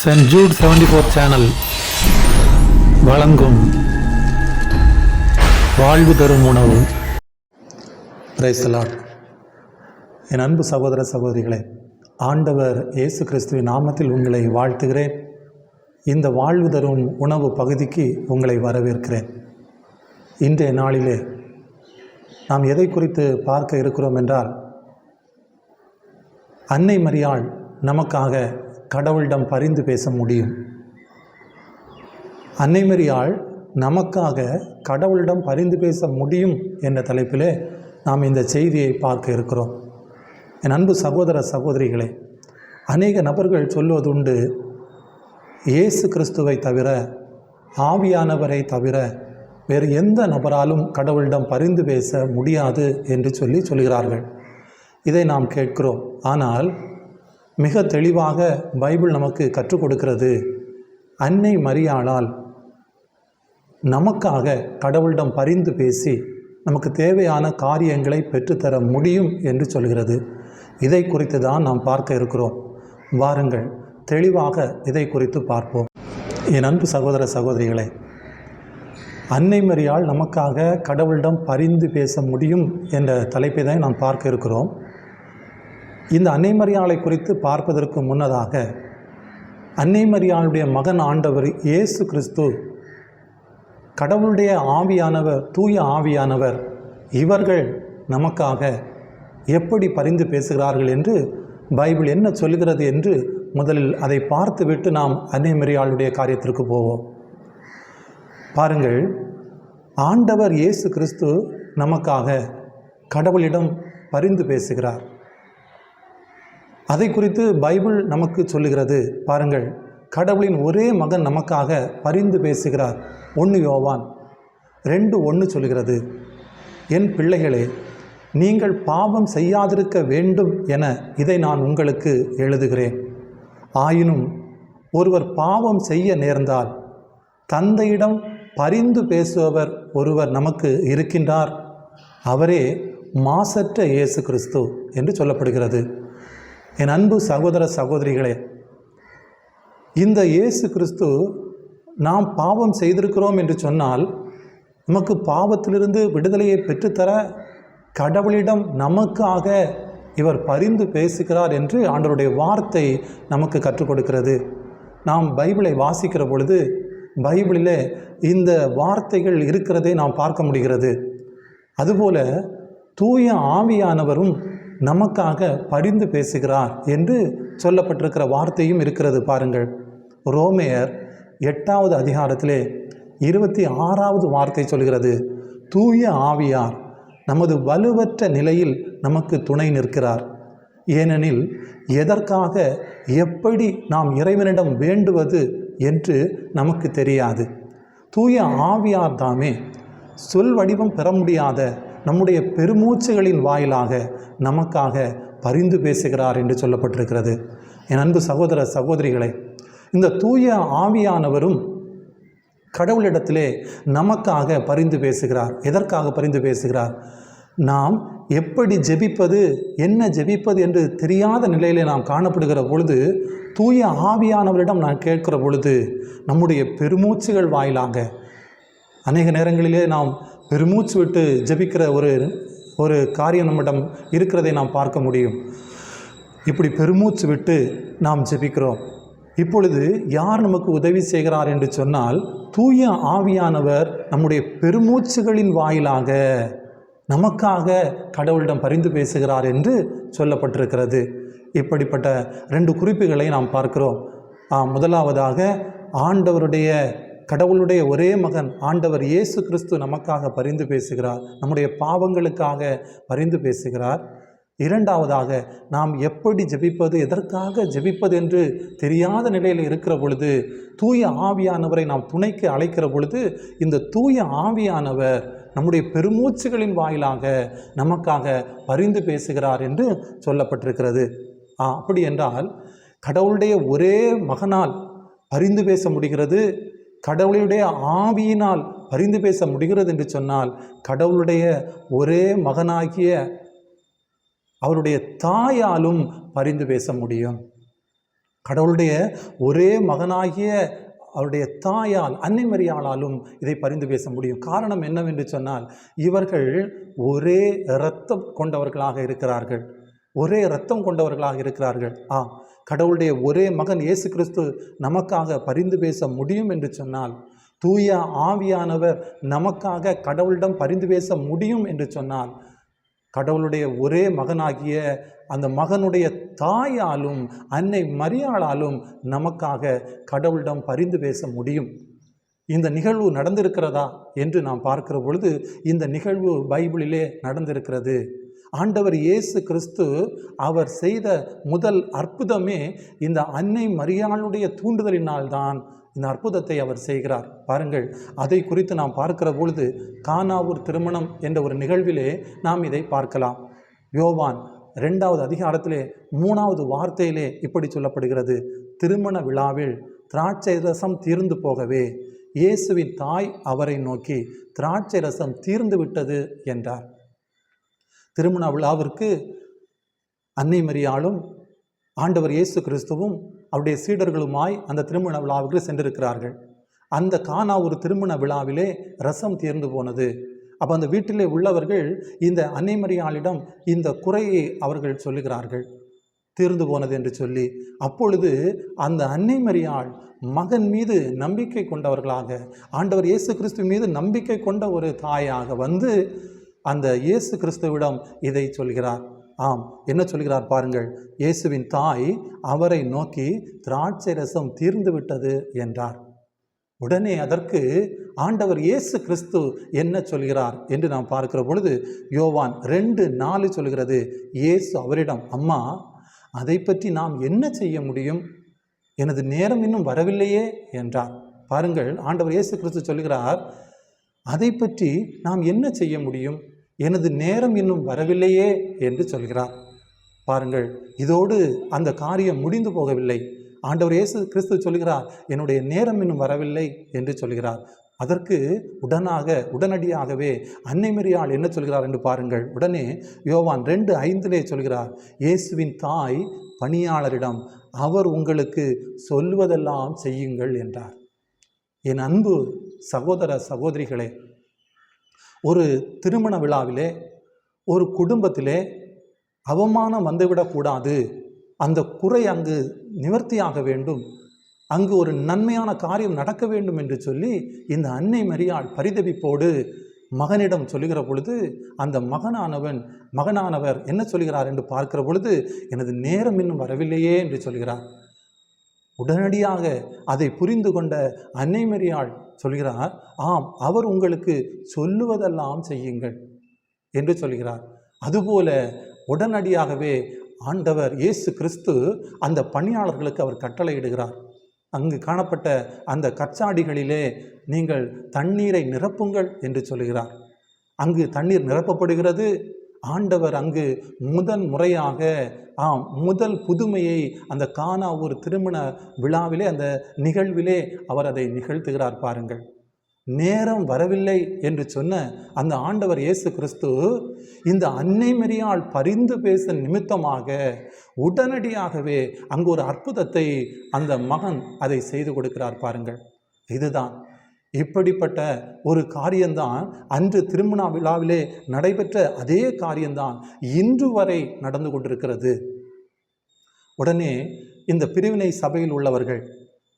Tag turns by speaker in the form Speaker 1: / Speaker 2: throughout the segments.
Speaker 1: Saint Jude seventy four channel வழங்கும் வாழ்வு தரும் உணவு. பிரைஸ்லாட் என் அன்பு சகோதர சகோதரிகளே ஆண்டவர் இயேசு கிறிஸ்துவின் நாமத்தில் உங்களை வாழ்த்துகிறேன். இந்த வாழ்வு தரும் உணவு பகுதிக்கு உங்களை வரவேற்கிறேன். இன்றைய நாளிலே நாம் எதை குறித்து பார்க்க இருக்கிறோம் என்றால் அன்னை மரியாள் நமக்காக கடவுளிடம் பரிந்து பேச முடியும். அன்னைமரியாள் நமக்காக கடவுளிடம் பரிந்து பேச முடியும் என்ற தலைப்பிலே நாம் இந்த செய்தியை பார்க்க இருக்கிறோம். என் அன்பு சகோதர சகோதரிகளே அநேக நபர்கள் சொல்வதுண்டு இயேசு கிறிஸ்துவை தவிர ஆவியானவரை தவிர வேறு எந்த நபராலும் கடவுளிடம் பரிந்து பேச முடியாது என்று சொல்லி சொல்கிறார்கள். இதை நாம் கேட்கிறோம். ஆனால் மிக தெளிவாக பைபிள் நமக்கு கற்றுக் கொடுக்கிறது. அன்னை மரியாளால் நமக்காக கடவுளிடம் பரிந்து பேசி நமக்கு தேவையான காரியங்களை பெற்றுத்தர முடியும் என்று சொல்கிறது. இதை குறித்து தான் நாம் பார்க்க இருக்கிறோம். வாருங்கள் தெளிவாக இதை குறித்து பார்ப்போம். என் அன்பு சகோதர சகோதரிகளை அன்னை மரியால் நமக்காக கடவுளிடம் பரிந்து பேச முடியும் என்ற தலைப்பை தான் நாம் பார்க்க இருக்கிறோம். இந்த அன்னை மரியாளை குறித்து பார்ப்பதற்கு முன்னதாக அன்னை மரியாளுடைய மகன் ஆண்டவர் இயேசு கிறிஸ்து கடவுளுடைய ஆவியானவர் தூய ஆவியானவர் இவர்கள் நமக்காக எப்படி பரிந்து பேசுகிறார்கள் என்று பைபிள் என்ன சொல்கிறது என்று முதலில் அதை பார்த்துவிட்டு நாம் அன்னை மரியாளுடைய காரியத்திற்கு போவோம். பாருங்கள் ஆண்டவர் இயேசு கிறிஸ்து நமக்காக கடவுளிடம் பரிந்து பேசுகிறார். அதை குறித்து பைபிள் நமக்கு சொல்லுகிறது. பாருங்கள் கடவுளின் ஒரே மகன் நமக்காக பரிந்து பேசுகிறார். ஒன்று யோவான். ரெண்டு ஒன்று சொல்கிறது என் பிள்ளைகளே நீங்கள் பாவம் செய்யாதிருக்க வேண்டும் என இதை நான் உங்களுக்கு எழுதுகிறேன். ஆயினும் ஒருவர் பாவம் செய்ய நேர்ந்தால் தந்தையிடம் பரிந்து பேசுபவர் ஒருவர் நமக்கு இருக்கின்றார். அவரே மாசற்ற இயேசு கிறிஸ்து என்று சொல்லப்படுகிறது. என் அன்பு சகோதர சகோதரிகளே இந்த இயேசு கிறிஸ்து நாம் பாவம் செய்திருக்கிறோம் என்று சொன்னால் நமக்கு பாவத்திலிருந்து விடுதலையை பெற்றுத்தர கடவுளிடம் நமக்காக இவர் பரிந்து பேசுகிறார் என்று ஆண்டவருடைய வார்த்தை நமக்கு கற்றுக் கொடுக்கிறது. நாம் பைபிளை வாசிக்கிற பொழுது பைபிளில் இந்த வார்த்தைகள் இருக்கிறதை நாம் பார்க்க முடிகிறது. அதுபோல தூய ஆவியானவரும் நமக்காக பரிந்து பேசுகிறார் என்று சொல்லப்பட்டிருக்கிற வார்த்தையும் இருக்கிறது பாருங்கள். ரோமேயர் எட்டாவது அதிகாரத்திலே இருபத்தி ஆறாவது வார்த்தை சொல்கிறது தூய ஆவியார் நமது வலுவற்ற நிலையில் நமக்கு துணை நிற்கிறார். ஏனெனில் எதற்காக எப்படி நாம் இறைவனிடம் வேண்டுவது என்று நமக்கு தெரியாது. தூய ஆவியார் தாமே சொல் வடிவம் பெற முடியாத நம்முடைய பெருமூச்சுகளின் வாயிலாக நமக்காக பரிந்து பேசுகிறார் என்று சொல்லப்பட்டிருக்கிறது. என் அன்பு சகோதர சகோதரிகளே இந்த தூய ஆவியானவரும் கடவுளிடத்திலே நமக்காக பரிந்து பேசுகிறார். எதற்காக பரிந்து பேசுகிறார்? நாம் எப்படி ஜெபிப்பது என்ன ஜெபிப்பது என்று தெரியாத நிலையிலே நாம் காணப்படுகிற பொழுது தூய ஆவியானவரிடம் நான் கேட்கிற பொழுது நம்முடைய பெருமூச்சுகள் வாயிலாக அநேக நேரங்களிலே நாம் பெருமூச்சு விட்டு ஜெபிக்கிற ஒரு ஒரு காரியம் நம்மிடம் இருக்கிறதை நாம் பார்க்க முடியும். இப்படி பெருமூச்சு விட்டு நாம் ஜெபிக்கிறோம். இப்பொழுது யார் நமக்கு உதவி செய்கிறார் என்று சொன்னால் தூய ஆவியானவர் நம்முடைய பெருமூச்சுகளின் வாயிலாக நமக்காக கடவுளிடம் பரிந்து பேசுகிறார் என்று சொல்லப்பட்டிருக்கிறது. இப்படிப்பட்ட ரெண்டு குறிப்புகளை நாம் பார்க்கிறோம். முதலாவதாக ஆண்டவருடைய கடவுளுடைய ஒரே மகன் ஆண்டவர் இயேசு கிறிஸ்து நமக்காக பரிந்து பேசுகிறார் நம்முடைய பாவங்களுக்காக பரிந்து பேசுகிறார். இரண்டாவதாக நாம் எப்படி ஜெபிப்பது எதற்காக ஜெபிப்பது என்று தெரியாத நிலையில் இருக்கிற பொழுது தூய ஆவியானவரை நாம் துணைக்கு அழைக்கிற பொழுது இந்த தூய ஆவியானவர் நம்முடைய பெருமூச்சுகளின் வாயிலாக நமக்காக பரிந்து பேசுகிறார் என்று சொல்லப்பட்டிருக்கிறது. அப்படி என்றால் கடவுளுடைய ஒரே மகனால் பரிந்து பேச முடிகிறது. கடவுளுடைய ஆவியினால் பரிந்து பேச முடிகிறது என்று சொன்னால் கடவுளுடைய ஒரே மகனாகிய அவருடைய தாயாலும் பரிந்து பேச முடியும். கடவுளுடைய ஒரே மகனாகிய அவருடைய தாயால் அன்னை மரியாளாலும் இதை பரிந்து பேச முடியும். காரணம் என்னவென்று சொன்னால் இவர்கள் ஒரே இரத்தம் கொண்டவர்களாக இருக்கிறார்கள். ஒரே இரத்தம் கொண்டவர்களாக இருக்கிறார்கள். ஆ கடவுளுடைய ஒரே மகன் இயேசு கிறிஸ்து நமக்காக பரிந்து பேச முடியும் என்று சொன்னால் தூய ஆவியானவர் நமக்காக கடவுளிடம் பரிந்து பேச முடியும் என்று சொன்னால் கடவுளுடைய ஒரே மகனாகிய அந்த மகனுடைய தாயாலும் அன்னை மரியாளாலும் நமக்காக கடவுளிடம் பரிந்து பேச முடியும். இந்த நிகழ்வு நடந்திருக்கிறதா என்று நாம் பார்க்கிற பொழுது இந்த நிகழ்வு பைபிளிலே நடந்திருக்கிறது. ஆண்டவர் இயேசு கிறிஸ்து அவர் செய்த முதல் அற்புதமே இந்த அன்னை மரியாளுடைய தூண்டுதலினால்தான் இந்த அற்புதத்தை அவர் செய்கிறார். பாருங்கள் அதை குறித்து நாம் பார்க்கிற பொழுது கானாவூர் திருமணம் என்ற ஒரு நிகழ்விலே நாம் இதை பார்க்கலாம். யோவான் ரெண்டாவது அதிகாரத்திலே மூணாவது வார்த்தையிலே இப்படி சொல்லப்படுகிறது. திருமண விழாவில் திராட்சை ரசம் தீர்ந்து போகவே இயேசுவின் தாய் அவரை நோக்கி திராட்சை ரசம் தீர்ந்து விட்டது என்றார். திருமண விழாவிற்கு அன்னை மரியாளும் ஆண்டவர் இயேசு கிறிஸ்துவும் அவருடைய சீடர்களுமாய் அந்த திருமண விழாவுக்கு சென்றிருக்கிறார்கள். அந்த கானா ஒரு திருமண விழாவிலே ரசம் தீர்ந்து போனது. அப்போ அந்த வீட்டிலே உள்ளவர்கள் இந்த அன்னை மரியாளிடம் இந்த குறையை அவர்கள் சொல்லுகிறார்கள். தீர்ந்து போனது என்று சொல்லி அப்பொழுது அந்த அன்னை மரியாள் மகன் மீது நம்பிக்கை கொண்டவர்களாக ஆண்டவர் இயேசு கிறிஸ்து மீது நம்பிக்கை கொண்ட ஒரு தாயாக வந்து அந்த இயேசு கிறிஸ்துவிடம் இதை சொல்கிறார். ஆம் என்ன சொல்கிறார் பாருங்கள். இயேசுவின் தாய் அவரை நோக்கி திராட்சை ரசம் தீர்ந்து விட்டது என்றார். உடனே அதற்கு ஆண்டவர் இயேசு கிறிஸ்து என்ன சொல்கிறார் என்று நாம் பார்க்கிற பொழுது யோவான் ரெண்டு நாலு சொல்கிறது இயேசு அவரிடம் அம்மா அதை பற்றி நாம் என்ன செய்ய முடியும்? எனது நேரம் இன்னும் வரவில்லையே என்றார். பாருங்கள் ஆண்டவர் இயேசு கிறிஸ்து சொல்கிறார் அதை பற்றி நாம் என்ன செய்ய முடியும்? எனது நேரம் இன்னும் வரவில்லையே என்று சொல்கிறார். பாருங்கள் இதோடு அந்த காரியம் முடிந்து போகவில்லை. ஆண்டவர் இயேசு கிறிஸ்து சொல்கிறார் என்னுடைய நேரம் இன்னும் வரவில்லை என்று சொல்கிறார். அதற்கு உடனாக உடனடியாகவே அன்னை மரியாள் என்ன சொல்கிறார் என்று பாருங்கள். உடனே யோவான் ரெண்டு ஐந்திலே சொல்கிறார் இயேசுவின் தாய் பணியாளரிடம் அவர் உங்களுக்கு சொல்வதெல்லாம் செய்யுங்கள் என்றார். என் அன்பு சகோதர சகோதரிகளே ஒரு திருமண விழாவிலே ஒரு குடும்பத்திலே அவமானம் வந்துவிடக்கூடாது அந்த குறை அங்கு நிவர்த்தியாக வேண்டும். அங்கு ஒரு நன்மையான காரியம் நடக்க வேண்டும் என்று சொல்லி இந்த அன்னை மரியாள் பரிதவிப்போடு மகனிடம் சொல்லுகிற பொழுது அந்த மகனானவன் மகனானவர் என்ன சொல்கிறார் என்று பார்க்கிற பொழுது எனது நேரம் இன்னும் வரவில்லையே என்று சொல்கிறார். உடனடியாக அதை புரிந்து கொண்ட அன்னை மரியாள் சொல்கிறார் ஆம் அவர் உங்களுக்கு சொல்லுவதெல்லாம் செய்யுங்கள் என்று சொல்கிறார். அதுபோல உடனடியாகவே ஆண்டவர் இயேசு கிறிஸ்து அந்த பணியாளர்களுக்கு அவர் கட்டளையிடுகிறார். அங்கு காணப்பட்ட அந்த கச்சாடிகளிலே நீங்கள் தண்ணீரை நிரப்புங்கள் என்று சொல்கிறார். அங்கு தண்ணீர் நிரப்பப்படுகிறது ஆண்டவர் அங்கு முதன் முறையாக ஆம் முதல் புதுமையை அந்த கானா ஒரு திருமண விழாவிலே அந்த நிகழ்விலே அவர் அதை நிகழ்த்துகிறார் பாருங்கள். நேரம் வரவில்லை என்று சொன்ன அந்த ஆண்டவர் இயேசு கிறிஸ்து இந்த அன்னை மரியாள் பரிந்து பேச நிமித்தமாக உடனடியாகவே அங்கு ஒரு அற்புதத்தை அந்த மகன் அதை செய்து கொடுக்கிறார் பாருங்கள். இதுதான். இப்படிப்பட்ட ஒரு காரியம்தான் அன்று திருமண விழாவிலே நடைபெற்ற அதே காரியம்தான் இன்று வரை நடந்து கொண்டிருக்கிறது. உடனே இந்த பிரிவினை சபையில் உள்ளவர்கள்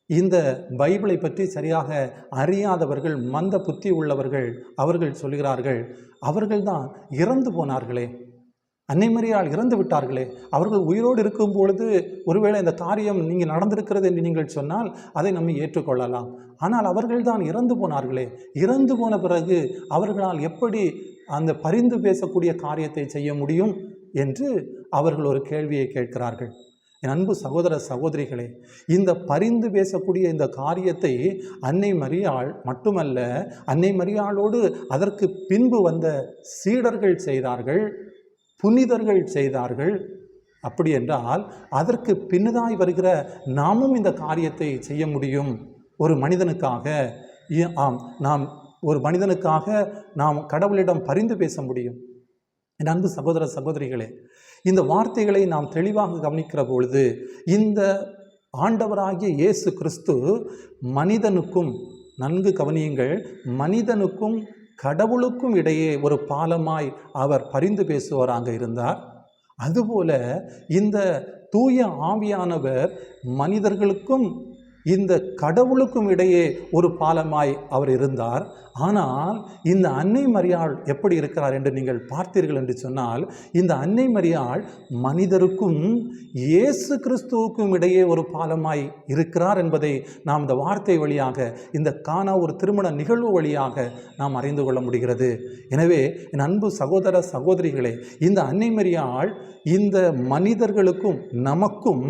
Speaker 1: இந்த பைபிளை பற்றி சரியாக அறியாதவர்கள் மந்த புத்தி உள்ளவர்கள் அவர்கள் சொல்கிறார்கள் அவர்கள்தான் இறந்து போனார்களே. அன்னைமரியால் இறந்து விட்டார்களே. அவர்கள் உயிரோடு இருக்கும் பொழுது ஒருவேளை இந்த காரியம் நீங்கள் நடந்திருக்கிறது என்று நீங்கள் சொன்னால் அதை நம்ம ஏற்றுக்கொள்ளலாம். ஆனால் அவர்கள்தான் இறந்து போனார்களே. இறந்து போன பிறகு அவர்களால் எப்படி அந்த பரிந்து பேசக்கூடிய காரியத்தை செய்ய முடியும் என்று அவர்கள் ஒரு கேள்வியை கேட்கிறார்கள். என் அன்பு சகோதர சகோதரிகளே இந்த பரிந்து பேசக்கூடிய இந்த காரியத்தை அன்னை மரியாள் மட்டுமல்ல அன்னை மரியாளோடு அதற்கு பின்பு வந்த சீடர்கள் செய்தார்கள். புனிதர்கள் செய்தார்கள். அப்படி என்றால் அதற்கு பின்னதாய் வருகிற நாமும் இந்த காரியத்தை செய்ய முடியும். ஒரு மனிதனுக்காக ஆம் நாம் ஒரு மனிதனுக்காக நாம் கடவுளிடம் பரிந்து பேச முடியும். என் அன்பு சகோதர சகோதரிகளே இந்த வார்த்தைகளை நாம் தெளிவாக கவனிக்கிற பொழுது இந்த ஆண்டவராகிய இயேசு கிறிஸ்து மனிதனுக்கும் நன்கு கவனியுங்கள் மனிதனுக்கும் கடவுளுக்கும் இடையே ஒரு பாலமாய் அவர் பரிந்து பேசுவராக இருந்தார். அதுபோல இந்த தூய ஆவியானவர் மனிதர்களுக்கும் இந்த கடவுளுக்கும் இடையே ஒரு பாலமாய் அவர் இருந்தார். ஆனால் இந்த அன்னை மரியாள் எப்படி இருக்கிறார் என்று நீங்கள் பார்த்தீர்கள் என்று சொன்னால் இந்த அன்னை மரியாள் மனிதருக்கும் இயேசு கிறிஸ்துவுக்கும் இடையே ஒரு பாலமாய் இருக்கிறார் என்பதை நாம் இந்த வார்த்தை வழியாக இந்த காணா ஒரு திருமண நிகழ்வு வழியாக நாம் அறிந்து கொள்ள முடிகிறது. எனவே என் அன்பு சகோதர சகோதரிகளே இந்த அன்னை மரியாள் இந்த மனிதர்களுக்கும் நமக்கும்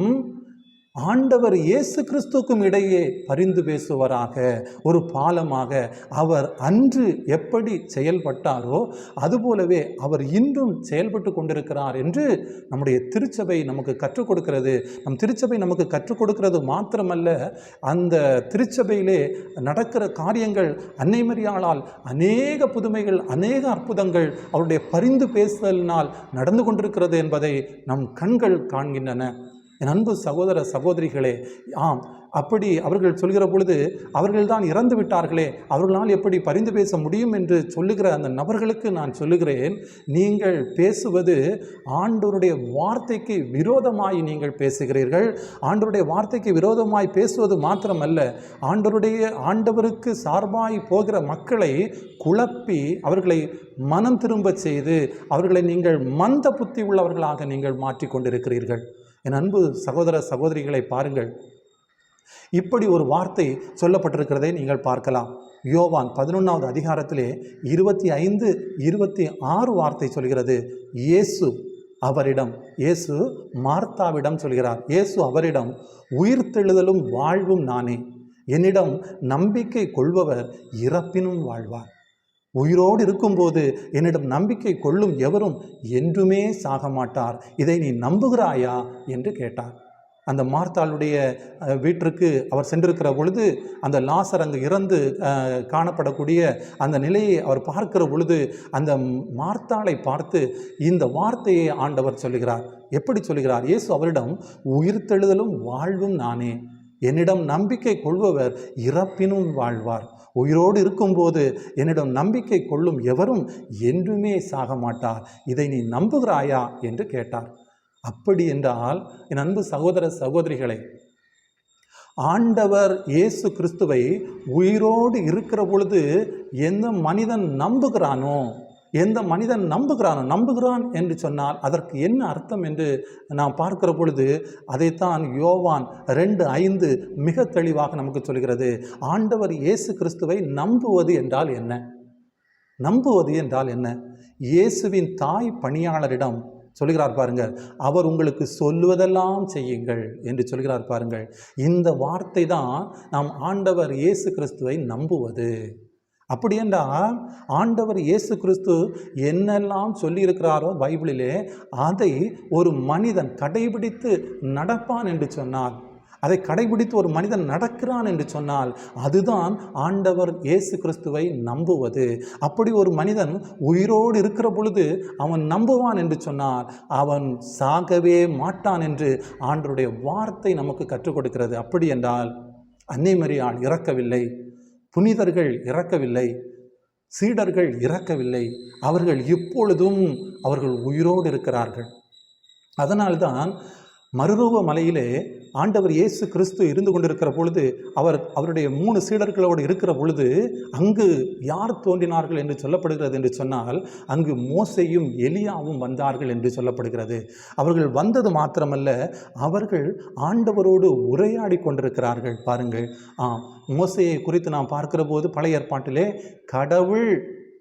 Speaker 1: ஆண்டவர் இயேசு கிறிஸ்துக்கும் இடையே பரிந்து பேசுவராக ஒரு பாலமாக அவர் அன்று எப்படி செயல்பட்டாரோ அதுபோலவே அவர் இன்றும் செயல்பட்டு கொண்டிருக்கிறார் என்று நம்முடைய திருச்சபை நமக்கு கற்றுக் கொடுக்கிறது. நம் திருச்சபை நமக்கு கற்றுக் கொடுக்கிறது மாத்திரமல்ல அந்த திருச்சபையிலே நடக்கிற காரியங்கள் அன்னைமரியாளால் அநேக புதுமைகள் அநேக அற்புதங்கள் அவருடைய பரிந்து பேசுதலினால் நடந்து கொண்டிருக்கிறது என்பதை நம் கண்கள் காண்கின்றன. என் அன்பு சகோதர சகோதரிகளே ஆம் அப்படி அவர்கள் சொல்கிற பொழுது அவர்கள்தான் இறந்து விட்டார்களே அவர்களால் எப்படி பரிந்து பேச முடியும் என்று சொல்லுகிற அந்த நபர்களுக்கு நான் சொல்லுகிறேன் நீங்கள் பேசுவது ஆண்டவருடைய வார்த்தைக்கு விரோதமாய் நீங்கள் பேசுகிறீர்கள் ஆண்டோருடைய வார்த்தைக்கு விரோதமாய் பேசுவது மாத்திரமல்ல ஆண்டோருடைய ஆண்டவருக்கு சார்பாய் போகிற மக்களை குழப்பி அவர்களை மனம் திரும்பச் செய்து அவர்களை நீங்கள் மந்த புத்தி உள்ளவர்களாக நீங்கள் மாற்றிக்கொண்டிருக்கிறீர்கள். என் அன்பு சகோதர சகோதரிகளை பாருங்கள். இப்படி ஒரு வார்த்தை சொல்லப்பட்டிருக்கிறதை நீங்கள் பார்க்கலாம். யோவான் பதினொன்றாவது அதிகாரத்திலே இருபத்தி ஐந்து இருபத்தி ஆறு வார்த்தை சொல்கிறது. இயேசு அவரிடம் இயேசு மார்த்தாவிடம் சொல்கிறார். இயேசு அவரிடம் உயிர்த்தெழுதலும் வாழ்வும் நானே. என்னிடம் நம்பிக்கை கொள்பவர் இறப்பினும் வாழ்வார். உயிரோடு இருக்கும்போது என்னிடம் நம்பிக்கை கொள்ளும் எவரும் என்றுமே சாக மாட்டார். இதை நீ நம்புகிறாயா? என்று கேட்டார். அந்த மார்த்தாளுடைய வீட்டிற்கு அவர் சென்றிருக்கிற பொழுது அந்த லாசர் அங்கு இறந்து காணப்படக்கூடிய அந்த நிலையை அவர் பார்க்கிற பொழுது அந்த மார்த்தாளை பார்த்து இந்த வார்த்தையை ஆண்டவர் சொல்லுகிறார். எப்படி சொல்கிறார் இயேசு அவரிடம் உயிர்த்தெழுதலும் வாழ்வும் நானே. என்னிடம் நம்பிக்கை கொள்பவர் இறப்பினும் வாழ்வார். உயிரோடு இருக்கும்போது என்னிடம் நம்பிக்கை கொள்ளும் எவரும் என்றுமே சாக மாட்டார். இதை நீ நம்புகிறாயா? என்று கேட்டார். அப்படி என்றால் என் அன்பு சகோதர சகோதரிகளை ஆண்டவர் இயேசு கிறிஸ்துவை உயிரோடு இருக்கிற பொழுது எந்த மனிதன் நம்புகிறானோ? எந்த மனிதன் நம்புகிறானோ நம்புகிறான் என்று சொன்னால் அதற்கு என்ன அர்த்தம் என்று நாம் பார்க்கிற பொழுது அதைத்தான் யோவான் ரெண்டு ஐந்து மிக தெளிவாக நமக்கு சொல்கிறது. ஆண்டவர் இயேசு கிறிஸ்துவை நம்புவது என்றால் என்ன? நம்புவது என்றால் என்ன? இயேசுவின் தாய் பணியாளரிடம் சொல்கிறார் பாருங்கள் அவர் உங்களுக்கு சொல்லுவதெல்லாம் செய்யுங்கள் என்று சொல்கிறார் பாருங்கள். இந்த வார்த்தை தான் நாம் ஆண்டவர் இயேசு கிறிஸ்துவை நம்புவது. அப்படி என்றால் ஆண்டவர் இயேசு கிறிஸ்து என்னெல்லாம் சொல்லியிருக்கிறாரோ பைபிளிலே அதை ஒரு மனிதன் கடைபிடித்து நடப்பான் என்று சொன்னார் அதை கடைபிடித்து ஒரு மனிதன் நடக்கிறான் என்று சொன்னால் அதுதான் ஆண்டவர் இயேசு கிறிஸ்துவை நம்புவது. அப்படி ஒரு மனிதன் உயிரோடு இருக்கிற பொழுது அவன் நம்புவான் என்று சொன்னால் அவன் சாகவே மாட்டான் என்று ஆண்டவருடைய வார்த்தை நமக்கு கற்றுக் கொடுக்கிறது. அப்படி என்றால் அன்னை மரியாள் இறக்கவில்லை. புனிதர்கள் இறக்கவில்லை சீடர்கள் இறக்கவில்லை அவர்கள் இப்பொழுதும் அவர்கள் உயிரோடு இருக்கிறார்கள். அதனால்தான் மறுரூப மலையிலே ஆண்டவர் இயேசு கிறிஸ்து இருந்து கொண்டிருக்கிற பொழுது அவர் அவருடைய மூணு சீடர்களோடு இருக்கிற பொழுது அங்கு யார் தோன்றினார்கள் என்று சொல்லப்படுகிறது என்று சொன்னால் அங்கு மோசையும் எலியாவும் வந்தார்கள் என்று சொல்லப்படுகிறது. அவர்கள் வந்தது மாத்திரமல்ல அவர்கள் ஆண்டவரோடு உரையாடி கொண்டிருக்கிறார்கள். பாருங்கள் ஆம் மோசையை குறித்து நாம் பார்க்கிற போது பழைய ஏற்பாட்டிலே கடவுள்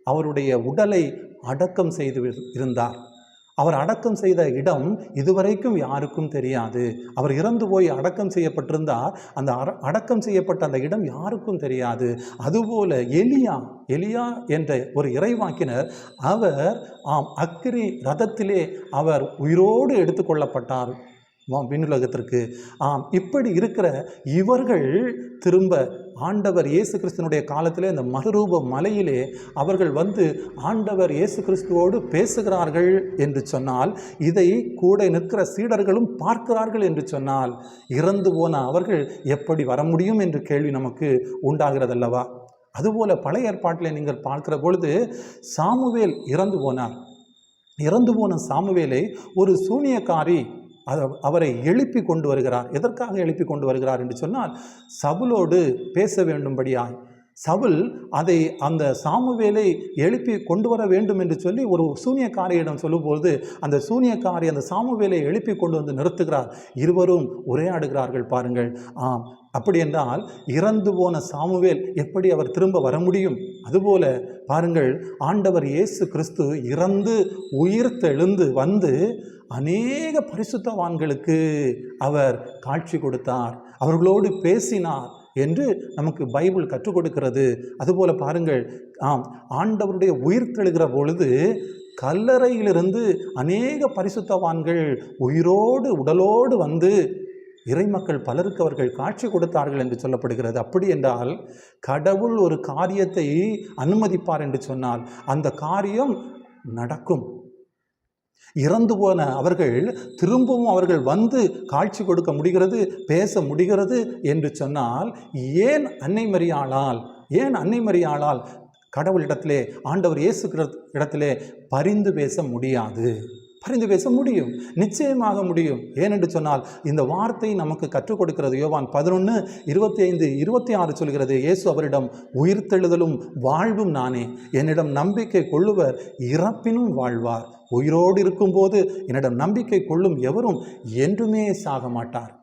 Speaker 1: அவருடைய உடலை அடக்கம் செய்து இருந்தார். அவர் அடக்கம் செய்த இடம் இதுவரைக்கும் யாருக்கும் தெரியாது. அவர் இறந்து போய் அடக்கம் செய்யப்பட்டிருந்தார் அந்த அடக்கம் செய்யப்பட்ட அந்த இடம் யாருக்கும் தெரியாது. அதுபோல எலியா எலியா என்ற ஒரு இறைவாக்கினர் அவர் ஆம் அக்கிரி ரதத்திலே அவர் உயிரோடு எடுத்துக்கொள்ளப்பட்டார் விண்ணுலகத்திற்கு. ஆம் இப்படி இருக்கிற இவர்கள் திரும்ப ஆண்டவர் இயேசு கிறிஸ்துனுடைய காலத்திலே அந்த மறுரூப மலையிலே அவர்கள் வந்து ஆண்டவர் இயேசு கிறிஸ்துவோடு பேசுகிறார்கள் என்று சொன்னால் இதை கூட நிற்கிற சீடர்களும் பார்க்கிறார்கள் என்று சொன்னால் இறந்து போன அவர்கள் எப்படி வர முடியும் என்று கேள்வி நமக்கு உண்டாகிறதல்லவா? அதுபோல பழைய ஏற்பாட்டில் நீங்கள் பார்க்கிற பொழுது சாமுவேல் இறந்து போனார். இறந்து போன சாமுவேலை ஒரு சூனியக்காரி அவரை எழுப்பி கொண்டு வருகிறார். எதற்காக எழுப்பி கொண்டு வருகிறார் என்று சொன்னால் சவுலோடு பேச வேண்டும்படியாய். சவுல் அதை அந்த சாமுவேலை எழுப்பி கொண்டு வர வேண்டும் என்று சொல்லி ஒரு சூனியக்காரியிடம் சொல்லும்போது அந்த சூனியக்காரி அந்த சாமுவேலை எழுப்பி கொண்டு வந்து நிறுத்துகிறார். இருவரும் உரையாடுகிறார்கள் பாருங்கள். ஆம் அப்படி என்றால் இறந்து போன சாமுவேல் எப்படி அவர் திரும்ப வர முடியும்? அதுபோல பாருங்கள் ஆண்டவர் இயேசு கிறிஸ்து இறந்து உயிர்த்தெழுந்து வந்து அநேக பரிசுத்தவான்களுக்கு அவர் காட்சி கொடுத்தார் அவர்களோடு பேசினார் என்று நமக்கு பைபிள் கற்றுக் கொடுக்கிறது. அதுபோல பாருங்கள் ஆம் ஆண்டவருடைய உயிர்த்தெழுகிற பொழுது கல்லறையிலிருந்து அநேக பரிசுத்தவான்கள் உயிரோடு உடலோடு வந்து இறைமக்கள் பலருக்கு அவர்கள் காட்சி கொடுத்தார்கள் என்று சொல்லப்படுகிறது. அப்படி என்றால் கடவுள் ஒரு காரியத்தை அனுமதிப்பார் என்று சொன்னால் அந்த காரியம் நடக்கும். இறந்து போன அவர்கள் திரும்பவும் அவர்கள் வந்து காட்சி கொடுக்க முடிகிறது பேச முடிகிறது என்று சொன்னால் ஏன் அன்னை மரியாளால் ஏன் அன்னை மரியாளால் கடவுளிடத்திலே ஆண்டவர் இயேசு இடத்திலே பரிந்து பேச முடியாது? பரிந்து பேச முடியும். நிச்சயமாக முடியும். ஏனென்று சொன்னால் இந்த வார்த்தை நமக்கு கற்றுக் கொடுக்கிறது. யோவான் பதினொன்று இருபத்தி ஐந்து இருபத்தி ஆறு சொல்கிறது இயேசு அவரிடம் உயிர்த்தெழுதலும் வாழ்வும் நானே. என்னிடம் நம்பிக்கை கொள்ளுவர் இறப்பினும் வாழ்வார். உயிரோடு இருக்கும்போது என்னிடம் நம்பிக்கை கொள்ளும் எவரும் என்றுமே சாக மாட்டார்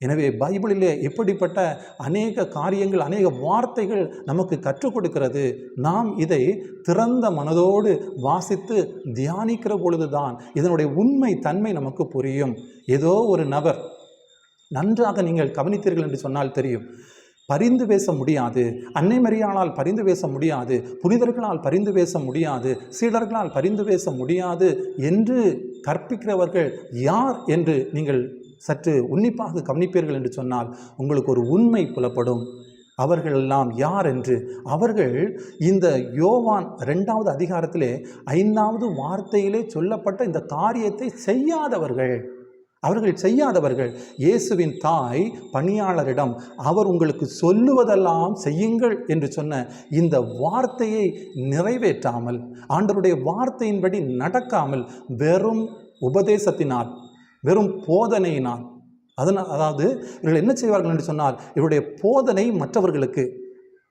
Speaker 1: எனவே பைபிளிலே இப்படிப்பட்ட அநேக காரியங்கள் அநேக வார்த்தைகள் நமக்கு கற்றுக் கொடுக்கிறது நாம் இதை திறந்த மனதோடு வாசித்து தியானிக்கிற பொழுதுதான் இதனுடைய உண்மை தன்மை நமக்கு புரியும். ஏதோ ஒரு நபர் நன்றாக நீங்கள் கவனித்தீர்கள் என்று சொன்னால் தெரியும். பரிந்து பேச முடியாது அன்னை மரியாளால் பரிந்து பேச முடியாது புனிதர்களால் பரிந்து பேச முடியாது சீடர்களால் பரிந்து பேச முடியாது என்று கற்பிக்கிறவர்கள் யார் என்று நீங்கள் சற்று உன்னிப்பாக கவனிப்பீர்கள் என்று சொன்னால் உங்களுக்கு ஒரு உண்மை புலப்படும். அவர்கள் எல்லாம் யார் என்று? அவர்கள் இந்த யோவான் ரெண்டாவது அதிகாரத்திலே ஐந்தாவது வார்த்தையிலே சொல்லப்பட்ட இந்த காரியத்தை செய்யாதவர்கள். அவர்கள் செய்யாதவர்கள். இயேசுவின் தாய் பணியாளரிடம் அவர் உங்களுக்கு சொல்லுவதெல்லாம் செய்யுங்கள் என்று சொன்ன இந்த வார்த்தையை நிறைவேற்றாமல் ஆண்டவருடைய வார்த்தையின்படி நடக்காமல் வெறும் உபதேசத்தினால் வெறும் போதனையினால் அதனால் அதாவது இவர்கள் என்ன செய்வார்கள் என்று சொன்னால் இவருடைய போதனை மற்றவர்களுக்கு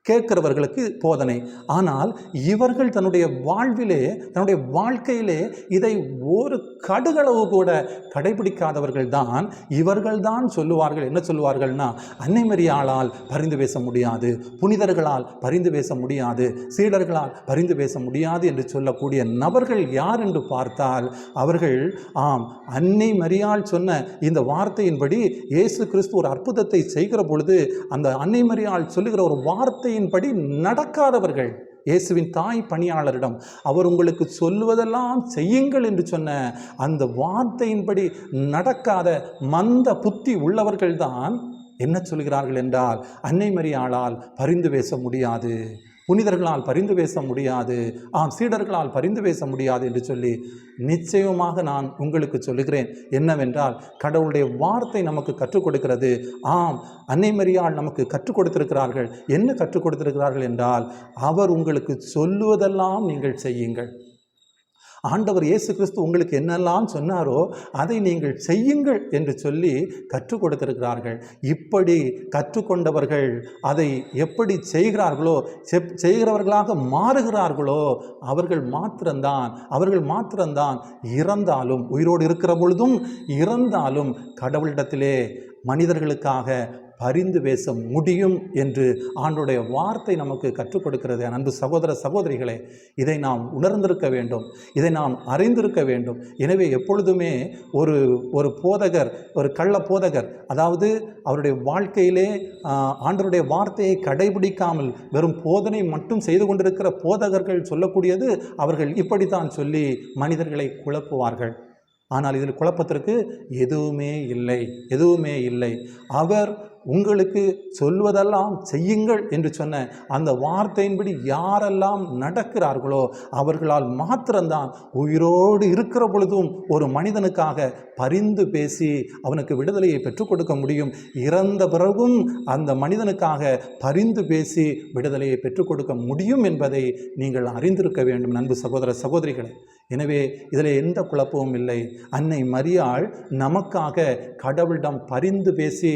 Speaker 1: கேட்கிறவர்களுக்கு போதனை. ஆனால் இவர்கள் தன்னுடைய வாழ்விலே தன்னுடைய வாழ்க்கையிலே இதை ஒரு கடுகளவு கூட கடைபிடிக்காதவர்கள் தான் இவர்கள் தான் சொல்லுவார்கள். என்ன சொல்லுவார்கள்னா அன்னை மரியாளால் பரிந்து பேச முடியாது புனிதர்களால் பரிந்து பேச முடியாது சீடர்களால் பரிந்து பேச முடியாது என்று சொல்லக்கூடிய நபர்கள் யார் என்று பார்த்தால் அவர்கள் ஆம் அன்னை மரியாள் சொன்ன இந்த வார்த்தையின்படி இயேசு கிறிஸ்து ஒரு அற்புதத்தை செய்கிற பொழுது அந்த அன்னை மரியாள் சொல்லுகிற ஒரு கட்டளையின்படி நடக்காதவர்கள். இயேசுவின் தாய் பணியாளரிடம் அவர் உங்களுக்கு சொல்லுவதெல்லாம் செய்யுங்கள் என்று சொன்ன அந்த வார்த்தையின்படி நடக்காத மந்த புத்தி உள்ளவர்கள்தான் என்ன சொல்கிறார்கள் என்றால் அன்னை மரியாளால் பரிந்து பேச முடியாது. புனிதர்களால் பரிந்து பேச முடியாது. ஆம் சீடர்களால் பரிந்து பேச முடியாது என்று சொல்லி நிச்சயமாக நான் உங்களுக்கு சொல்லுகிறேன். என்னவென்றால் கடவுளுடைய வார்த்தை நமக்கு கற்றுக் கொடுக்கிறது. ஆம் அன்னை மரியாள் நமக்கு கற்றுக் கொடுத்திருக்கிறார்கள். என்ன கற்றுக் கொடுத்திருக்கிறார்கள் என்றால் அவர் உங்களுக்கு சொல்லுவதெல்லாம் நீங்கள் செய்யுங்கள். ஆண்டவர் இயேசு கிறிஸ்து உங்களுக்கு என்னெல்லாம் சொன்னாரோ அதை நீங்கள் செய்யுங்கள் என்று சொல்லி கற்றுக் கொடுத்திருக்கிறார்கள். இப்படி கற்றுக்கொண்டவர்கள் அதை எப்படி செய்கிறார்களோ செப் செய்கிறவர்களாக மாறுகிறார்களோ அவர்கள் மாத்திரம்தான் அவர்கள் மாத்திரம்தான் இறந்தாலும் உயிரோடு இருக்கிற பொழுதும் இறந்தாலும் கடவுளிடத்திலே மனிதர்களுக்காக பரிந்து பேச முடியும் என்று ஆண்டுடைய வார்த்தை நமக்கு கற்றுக் கொடுக்கிறது அன்பு சகோதர சகோதரிகளே இதை நாம் உணர்ந்திருக்க வேண்டும். இதை நாம் அறிந்திருக்க வேண்டும். எனவே எப்பொழுதுமே ஒரு ஒரு போதகர் ஒரு கள்ள போதகர் அதாவது அவருடைய வாழ்க்கையிலே ஆண்டருடைய வார்த்தையை கடைபிடிக்காமல் வெறும் போதனை மட்டும் செய்து கொண்டிருக்கிற போதகர்கள் சொல்லக்கூடியது அவர்கள் இப்படித்தான் சொல்லி மனிதர்களை குழப்புவார்கள். ஆனால் இதில் குழப்பத்திற்கு எதுவுமே இல்லை. எதுவுமே இல்லை. அவர் உங்களுக்கு சொல்வதெல்லாம் செய்யுங்கள் என்று சொன்ன அந்த வார்த்தையின்படி யாரெல்லாம் நடக்கிறார்களோ அவர்களால் மாத்திரம்தான் உயிரோடு இருக்கிற பொழுதும் ஒரு மனிதனுக்காக பரிந்து பேசி அவனுக்கு விடுதலையை பெற்றுக் கொடுக்க முடியும். இறந்த பிறகும் அந்த மனிதனுக்காக பரிந்து பேசி விடுதலையை பெற்றுக் கொடுக்க முடியும் என்பதை நீங்கள் அறிந்திருக்க வேண்டும் நண்பு சகோதர சகோதரிகளே. எனவே இதில் எந்த குழப்பமும் இல்லை. அன்னை மரியாள் நமக்காக கடவுளிடம் பரிந்து பேசி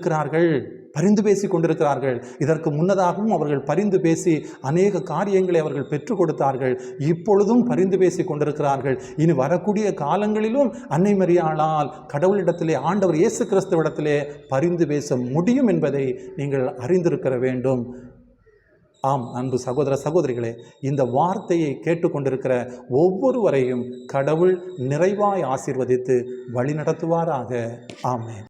Speaker 1: கொண்டிருக்கிறார்கள் பரிந்து பேசி கொண்டிருக்கிறார்கள். இதற்கு முன்னதாகவும் அவர்கள் பரிந்து பேசி அநேக காரியங்களை அவர்கள் பெற்றுக் கொடுத்தார்கள். இப்பொழுதும் பரிந்து பேசி கொண்டிருக்கிறார்கள். இனி வரக்கூடிய காலங்களிலும் அன்னை மரியாளால் கடவுளிடத்திலே ஆண்டவர் இயேசு கிறிஸ்துவிடத்திலே பரிந்து பேச முடியும் என்பதை நீங்கள் அறிந்திருக்கிற வேண்டும். ஆம் அன்பு சகோதர சகோதரிகளே இந்த வார்த்தையை கேட்டுக்கொண்டிருக்கிற ஒவ்வொருவரையும் கடவுள் நிறைவாய் ஆசீர்வதித்து வழிநடத்துவாராக. ஆமே